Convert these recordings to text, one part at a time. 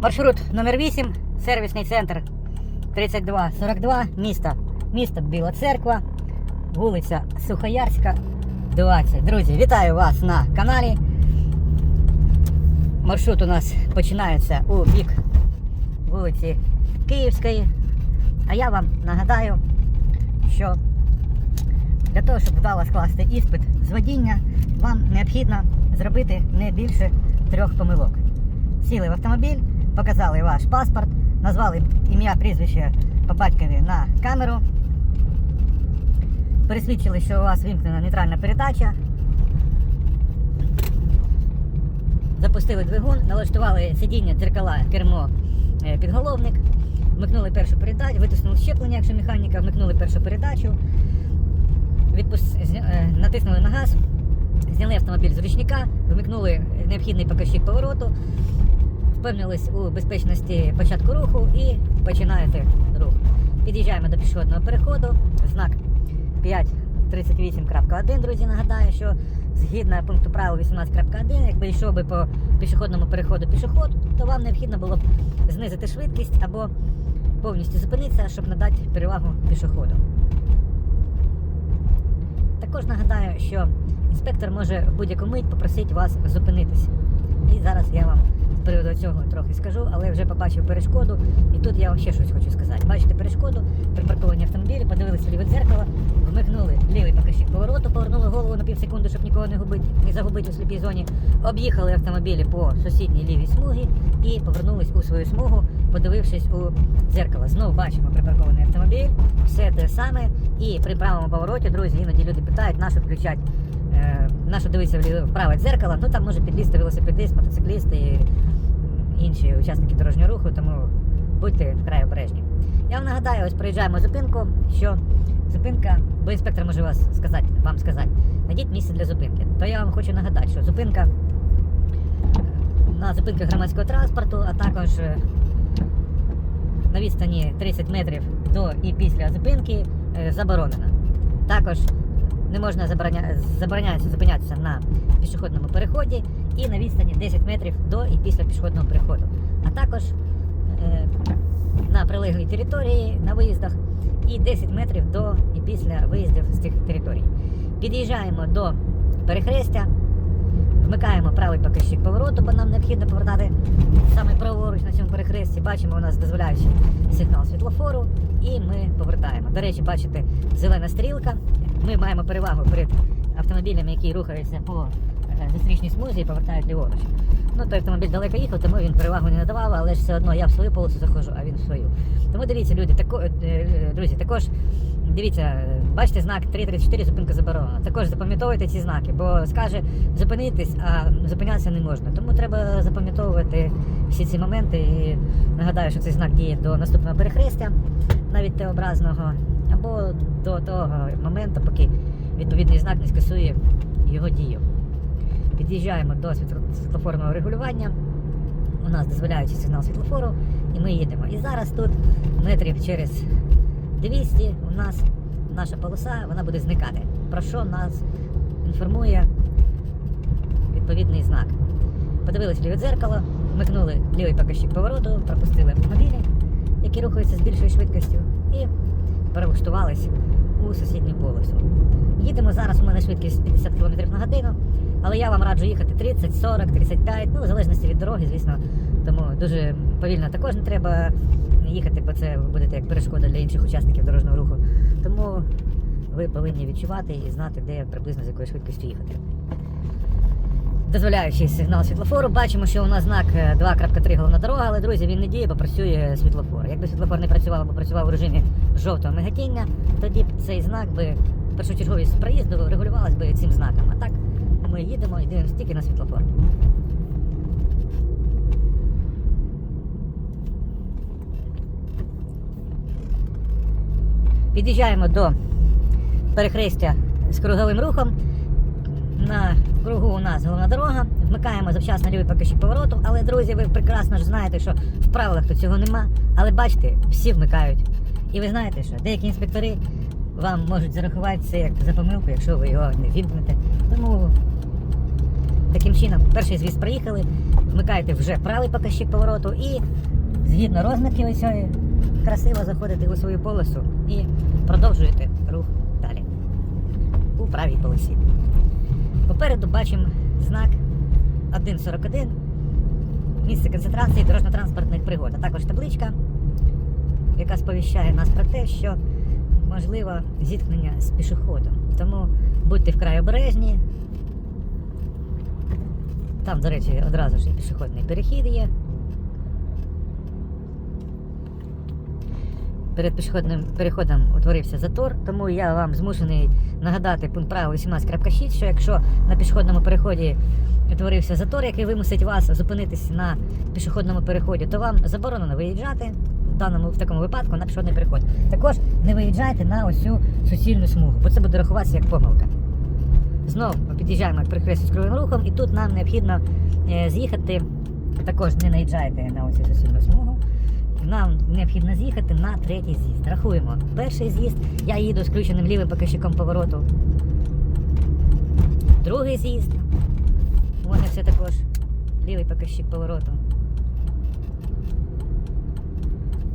Маршрут номер 8, сервісний центр 3242, місто, місто Біла Церква, вулиця Сухоярська, 20. Друзі, вітаю вас на каналі. Маршрут у нас починається у бік вулиці Київської. А я вам нагадаю, що для того, щоб вдало скласти іспит з водіння, вам необхідно зробити не більше трьох помилок. Сіли в автомобіль, показали ваш паспорт, назвали ім'я, прізвище по батькові на камеру, пересвідчили, що у вас вимкнена нейтральна передача, запустили двигун, налаштували сидіння, дзеркала, кермо, е, підголовник, вмикнули першу передачу, витиснули щеплення, якщо механіка, вмикнули першу передачу, відпус... е, натиснули на газ, зняли автомобіль з ручника, вмикнули необхідний показчик повороту, впевнились у безпечності початку руху і починаєте рух. Під'їжджаємо до пішохідного переходу, знак 538.1, друзі, нагадаю, що згідно пункту правил 18.1, якби йшов би по пішохідному переходу пішоход, то вам необхідно було б знизити швидкість або повністю зупинитися, щоб надати перевагу пішоходу. Також нагадаю, що інспектор може в будь-яку мить попросити вас зупинитись. І зараз я вам цього трохи скажу, але вже побачив перешкоду, і тут я ще щось хочу сказати. Бачите перешкоду, припарковані автомобілі, подивилися ліве дзеркало, вмикнули лівий показчик повороту, повернули голову на пів секунди, щоб нікого не губити, не загубити у сліпій зоні. Об'їхали автомобілі по сусідній лівій смугі і повернулись у свою смугу, подивившись у дзеркало. Знову бачимо припаркований автомобіль, все те саме. І при правому повороті, друзі, іноді люди питають, на що включати, е, на що дивитися в ліве- в праве дзеркало. Ну там може підлізти велосипедист, мотоцикліст і інші учасники дорожнього руху, тому будьте вкрай обережні. Я вам нагадаю, ось проїжджаємо зупинку, що зупинка, бо інспектор може вас сказати, вам сказати, знайдіть місце для зупинки. То я вам хочу нагадати, що зупинка на зупинках громадського транспорту, а також е, на відстані 30 метрів до і після зупинки е, заборонена. Також не можна забороня... забороняється зупинятися на пішохідному переході і на відстані 10 метрів до і після пішохідного переходу. А також е, на прилеглій території на виїздах і 10 метрів до і після виїздів з цих територій. Під'їжджаємо до перехрестя, вмикаємо правий показчик повороту, бо нам необхідно повертати саме праворуч на цьому перехресті. Бачимо у нас дозволяючий сигнал світлофору, і ми повертаємо. До речі, бачите, зелена стрілка. Ми маємо перевагу перед автомобілями, які рухаються по зустрічній смузі і повертають ліворуч. Ну, той автомобіль далеко їхав, тому він перевагу не надавав, але ж все одно я в свою полосу заходжу, а він в свою. Тому дивіться, люди, тако, е, е, друзі, також дивіться, бачите знак 334, зупинка заборонена. Також запам'ятовуйте ці знаки, бо скаже зупинитись, а зупинятися не можна. Тому треба запам'ятовувати всі ці моменти. І нагадаю, що цей знак діє до наступного перехрестя, навіть Т-образного, або до того моменту, поки відповідний знак не скасує його дію. Під'їжджаємо до світло- світлофорного регулювання. У нас дозволяючий сигнал світлофору, і ми їдемо. І зараз тут метрів через 200 у нас наша полоса вона буде зникати. Про що нас інформує відповідний знак. Подивились в ліве дзеркало, вмикнули лівий показчик повороту, пропустили автомобілі, які рухаються з більшою швидкістю, і перелаштувались у сусідню полосу. Їдемо зараз, у мене швидкість 50 км на годину, але я вам раджу їхати 30, 40, 35, ну, в залежності від дороги, звісно. Тому дуже повільно також не треба їхати, бо це ви будете як перешкода для інших учасників дорожнього руху. Тому ви повинні відчувати і знати, де приблизно з якою швидкістю їхати. Дозволяючий сигнал світлофору, бачимо, що у нас знак е, 2.3 головна дорога, але друзі, він не діє, бо працює світлофор. Якби світлофор не працював або працював у режимі жовтого мигатіння, тоді б цей знак би першочерговість проїзду регулювалась би цим знаком. А так ми їдемо і дивимося тільки на світлофор. Під'їжджаємо до перехрестя з круговим рухом. На кругу у нас головна дорога. Вмикаємо завчасно лівий показчик повороту. Але, друзі, ви прекрасно ж знаєте, що в правилах тут цього нема. Але бачите, всі вмикають. І ви знаєте, що деякі інспектори вам можуть зарахувати це як за помилку, якщо ви його не вімкнете. Тому Таким чином, перший звіз проїхали, вмикаєте вже правий показчик повороту і згідно розмітки ось красиво заходите у свою полосу і продовжуєте рух далі у правій полосі. Попереду бачимо знак 1.41, місце концентрації дорожньо-транспортних пригод, а також табличка, яка сповіщає нас про те, що можливо зіткнення з пішоходом. Тому будьте вкрай обережні. Там, до речі, одразу ж і пішохідний перехід є. Перед пішохідним переходом утворився затор, тому я вам змушений нагадати пункт правил 18.6, що якщо на пішохідному переході утворився затор, який вимусить вас зупинитись на пішохідному переході, то вам заборонено виїжджати в даному в такому випадку на пішохідний переход. Також не виїжджайте на цю суцільну смугу, бо це буде рахуватися як помилка. Знову під'їжджаємо к перехрестю з кривим рухом, і тут нам необхідно е, з'їхати. Також не наїжджайте на оцю суцільну смугу. Нам необхідно з'їхати на третій з'їзд. Рахуємо. Перший з'їзд я їду з включеним лівим показчиком повороту. Другий з'їзд. У мене все також лівий показчик повороту.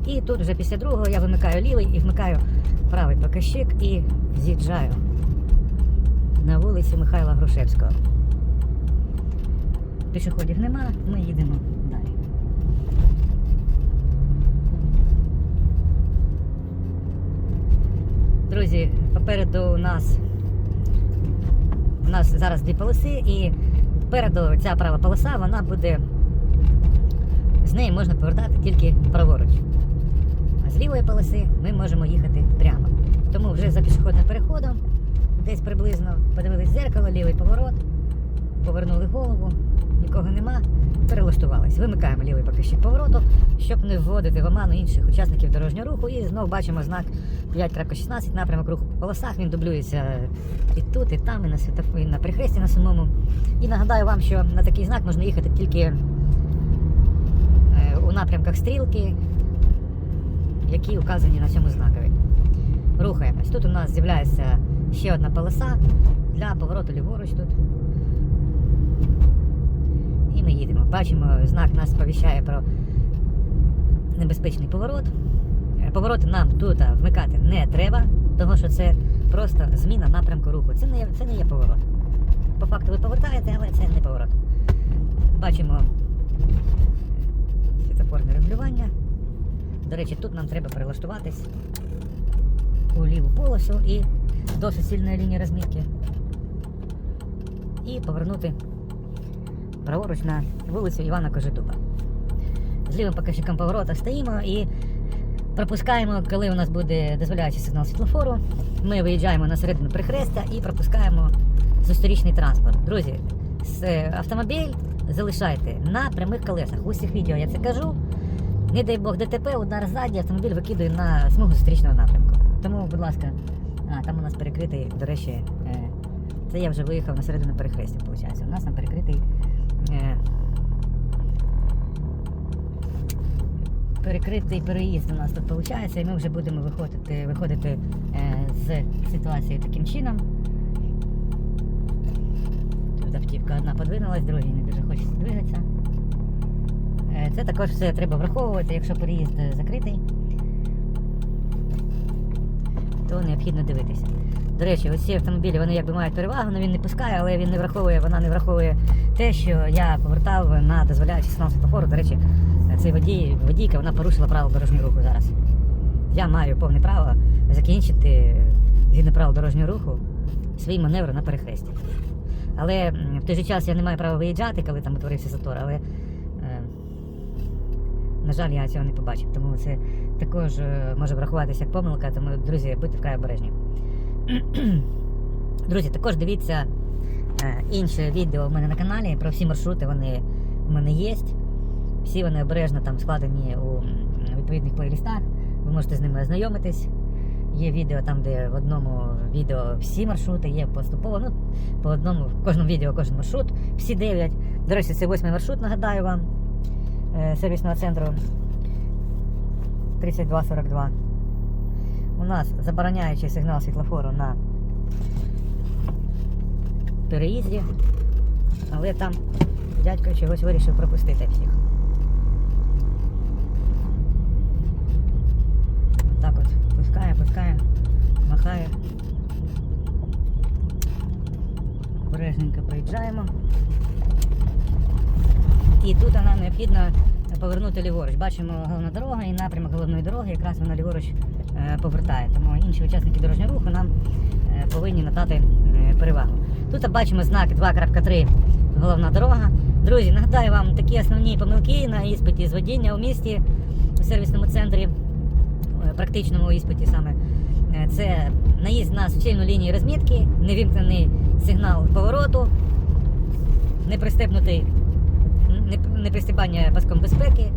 І тут вже після другого я вимикаю лівий і вмикаю правий показчик і з'їжджаю на вулиці Михайла Грушевського. Пішоходів нема, ми їдемо далі. Друзі, попереду у нас у нас зараз дві полоси, і попереду ця права полоса, вона буде. З неї можна повертати тільки праворуч. А з лівої полоси ми можемо їхати прямо. Тому вже за пішохідним переходом, десь приблизно подивились в зеркало, лівий поворот, повернули голову, нікого нема, перелаштувались. Вимикаємо лівий показчик повороту, щоб не вводити в оману інших учасників дорожнього руху. І знову бачимо знак 5.16, напрямок руху по полосах. Він дублюється і тут, і там, і на світоф- і на перехресті на самому. І нагадаю вам, що на такий знак можна їхати тільки е, у напрямках стрілки, які указані на цьому знакові. Рухаємось. Тут у нас з'являється ще одна полоса для повороту ліворуч тут. І ми їдемо. Бачимо, знак нас сповіщає про небезпечний поворот. Е, Повороти нам тут вмикати не треба, тому що це просто зміна напрямку руху. Це не, це не є поворот. По факту ви повертаєте, але це не поворот. Бачимо світофорне регулювання. До речі, тут нам треба перелаштуватись у ліву полосу і до суцільної лінії розмітки. І повернути праворуч на вулицю Івана Кожедуба. З лівим показчиком поворота стоїмо і пропускаємо, коли у нас буде дозволяючий сигнал світлофору. Ми виїжджаємо на середину перехрестя і пропускаємо зустрічний транспорт. Друзі, е, автомобіль залишайте на прямих колесах. У всіх відео я це кажу. Не дай Бог ДТП, удар ззаді, автомобіль викидує на смугу зустрічного напрямку. Тому, будь ласка, а, там у нас перекритий, до речі, е, це я вже виїхав на середину перехрестя, виходить. У нас там перекритий. Е, перекритий переїзд у нас тут виходить, і ми вже будемо виходити, виходити е, з ситуації таким чином. Тут автівка одна подвинулась, другій не дуже хочеться двигатися. Це також все треба враховувати, якщо переїзд закритий, то необхідно дивитися. До речі, ось ці автомобілі вони якби мають перевагу, але він не пускає, але він не враховує, вона не враховує те, що я повертав на дозволяючий сигнал світлофору. До речі, цей водій, водійка вона порушила правила дорожнього руху зараз. Я маю повне право закінчити згідно правил дорожнього руху свій маневр на перехресті. Але в той же час я не маю права виїжджати, коли там утворився затор, але, на жаль, я цього не побачив. Тому це також е, може врахуватися як помилка, тому, друзі, будьте вкрай обережні. Друзі, також дивіться е, інше відео в мене на каналі про всі маршрути, вони в мене є. Всі вони обережно там складені у відповідних плейлістах. Ви можете з ними ознайомитись. Є відео там, де в одному відео всі маршрути, є поступово. Ну, по одному, в кожному відео кожен маршрут, всі дев'ять. До речі, це восьмий маршрут, нагадаю вам, сервісного центру 3242. У нас забороняючий сигнал світлофору на переїзді. Але там дядько чогось вирішив пропустити всіх. Отак от пускає, пускає, махає. Бережненько проїжджаємо. І тут нам необхідно повернути ліворуч. Бачимо головна дорога і напрямок головної дороги, якраз вона ліворуч е, повертає. Тому інші учасники дорожнього руху нам е, повинні надати е, перевагу. Тут бачимо знак 2.3 головна дорога. Друзі, нагадаю вам такі основні помилки на іспиті з водіння у місті у сервісному центрі, практичному іспиті саме. Це наїзд на суцільну лінію розмітки, невімкнений сигнал повороту, непристебнутий не- непристібання паском безпеки,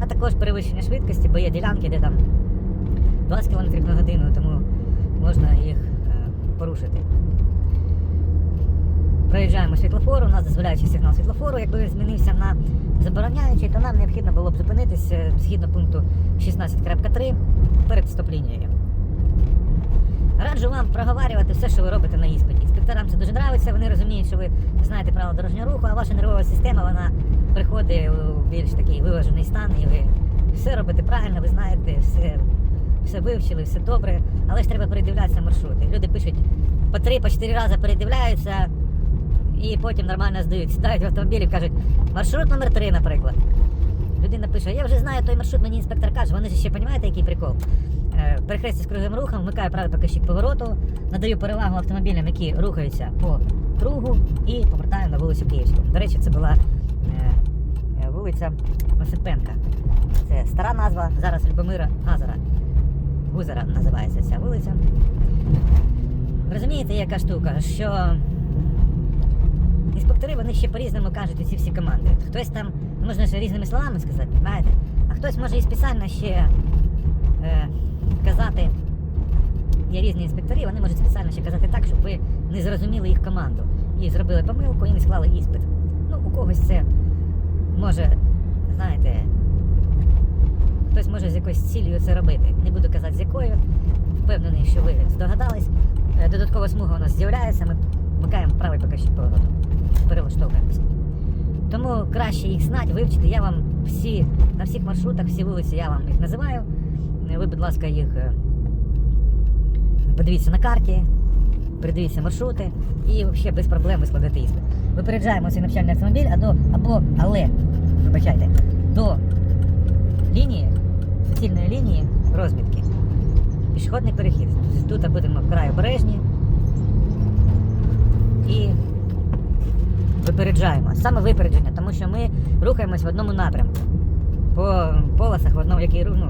а також перевищення швидкості, бо є ділянки, де там 20 км на годину, тому можна їх е, порушити. Проїжджаємо світлофору, у нас дозволяючий сигнал світлофору. Якби змінився на забороняючий, то нам необхідно було б зупинитися згідно пункту 16.3 перед стоп-лінією. Раджу вам проговарювати все, що ви робите на іспиті. Інспекторам це дуже подобається, вони розуміють, що ви знаєте правила дорожнього руху, а ваша нервова система вона приходить у більш такий виважений стан, і ви все робите правильно, ви знаєте, все, все вивчили, все добре, але ж треба передивлятися маршрути. Люди пишуть по три, по чотири рази передивляються і потім нормально здають. Сідають в автомобіль і кажуть, маршрут номер 3 наприклад. Людина пише, я вже знаю той маршрут, мені інспектор каже, вони ж ще розумієте, який прикол. Е, Перехрестя з круговим рухом, вмикаю правий показчик повороту, надаю перевагу автомобілям, які рухаються по кругу, і повертаю на вулицю Київську. До речі, це була вулиця Осипенка. Це стара назва, зараз Любомира Газара. Гузара називається ця вулиця. Розумієте, яка штука, що інспектори вони ще по-різному кажуть ці всі команди. Хтось там, можна ще різними словами сказати, знаєте, а хтось може і спеціально ще е, казати. Є різні інспектори, вони можуть спеціально ще казати так, щоб ви не зрозуміли їх команду. І зробили помилку і не склали іспит. Ну, у когось це може, знаєте, хтось може з якоюсь цілею це робити. Не буду казати з якою. Впевнений, що ви здогадались. Е, Додаткова смуга у нас з'являється, ми вмикаємо правий показчик повороту. Перелаштовуємося. Тому краще їх знати, вивчити. Я вам всі на всіх маршрутах, всі вулиці я вам їх називаю. Е, Ви, будь ласка, їх е, подивіться на карті, передивіться маршрути і взагалі без проблем ви складете іспит. Випереджаємо цей навчальний автомобіль або, або але, вибачайте, до лінії, суцільної лінії розмітки. Пішохідний перехід. Тут будемо вкрай обережні і випереджаємо. Саме випередження, тому що ми рухаємось в одному напрямку. По полосах, в одному, який ну,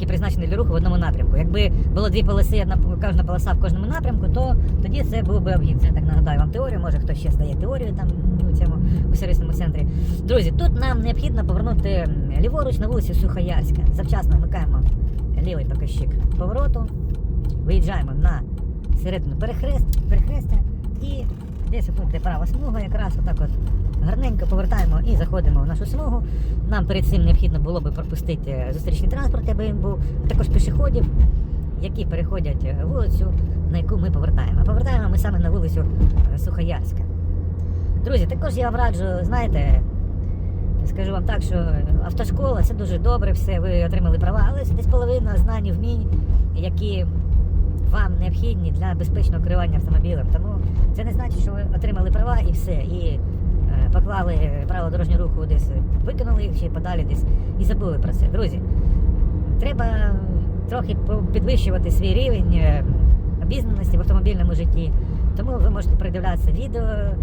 які призначені для руху в одному напрямку. Якби було дві полоси, одна кожна полоса в кожному напрямку, то тоді це був би обгін. Я так нагадаю вам теорію, може хтось ще здає теорію там у цьому у сервісному центрі. Друзі, тут нам необхідно повернути ліворуч на вулицю Сухоярська. Завчасно вмикаємо лівий показчик повороту, виїжджаємо на середину перехрест, перехрестя і десь тут, де права смуга, якраз отак от гарненько повертаємо і заходимо в нашу смугу. Нам перед цим необхідно було би пропустити е, зустрічний транспорт, аби він був, також пішоходів, які переходять е, вулицю, на яку ми повертаємо. А повертаємо ми саме на вулицю е, Сухоярська. Друзі, також я вам раджу, знаєте, скажу вам так, що автошкола це дуже добре, все, ви отримали права, але це десь половина знань вмінь, які вам необхідні для безпечного керування автомобілем. Тому це не значить, що ви отримали права і все. І е, поклали правила дорожнього руху десь, викинули їх чи подалі десь і забули про це. Друзі, треба трохи підвищувати свій рівень е, обізнаності в автомобільному житті. Тому ви можете передивлятися відео е,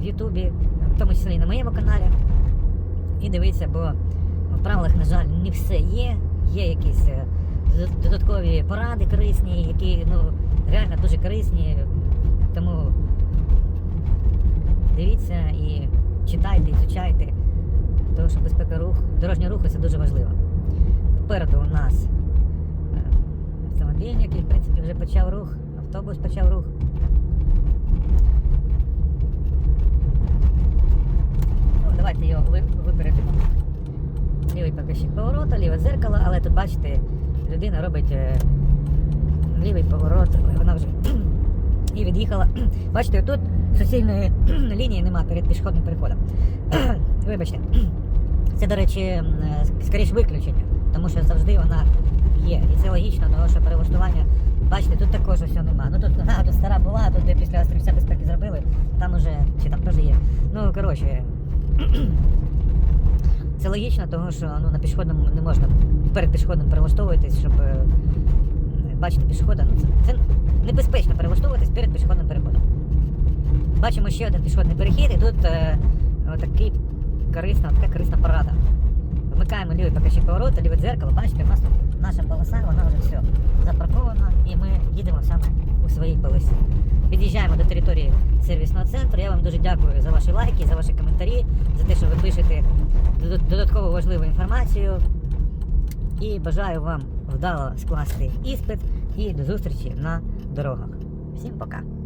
в Ютубі, в тому числі і на моєму каналі. І дивитися, бо в правилах, на жаль, не все є. Є якісь е, додаткові поради корисні, які ну, реально дуже корисні. Тому дивіться і читайте, ізучайте, тому що безпека рух, дорожнього руху це дуже важливо. Попереду у нас е, автомобіль, який в принципі вже почав рух, автобус почав рух. Ну, давайте його ви- випередимо. Лівий показчик повороту, ліве дзеркало, але тут бачите, людина робить е, лівий поворот, вона вже і від'їхала. Бачите, тут суцільної лінії нема перед пішохідним переходом. Вибачте. Це, до речі, м, е, скоріш виключення, тому що завжди вона є. І це логічно, тому що перелаштування, бачите, тут також ось нема. Ну тут, а, стара була, а тут де після острівця безпеки зробили, там уже, чи там теж є. Ну, коротше, це логічно, тому що ну, на пішохідному не можна перед пішохідним перелаштовуватись, щоб е, бачити пішохода. Ну, це, це небезпечно перелаштовуватись перед пішохідним переходом. Бачимо ще один пішохідний перехід, і тут е, отакий корисна, така корисна порада. Вмикаємо лівий покажчик повороту, ліве дзеркало, бачите, у нас тут наша полоса, вона вже все запаркована, і ми їдемо саме у своїй полосі. Під'їжджаємо до території сервісного центру. Я вам дуже дякую за ваші лайки, за ваші коментарі, за те, що ви пишете додат- додаткову важливу інформацію. І бажаю вам вдало скласти іспит і до зустрічі на дорогах. Всім пока!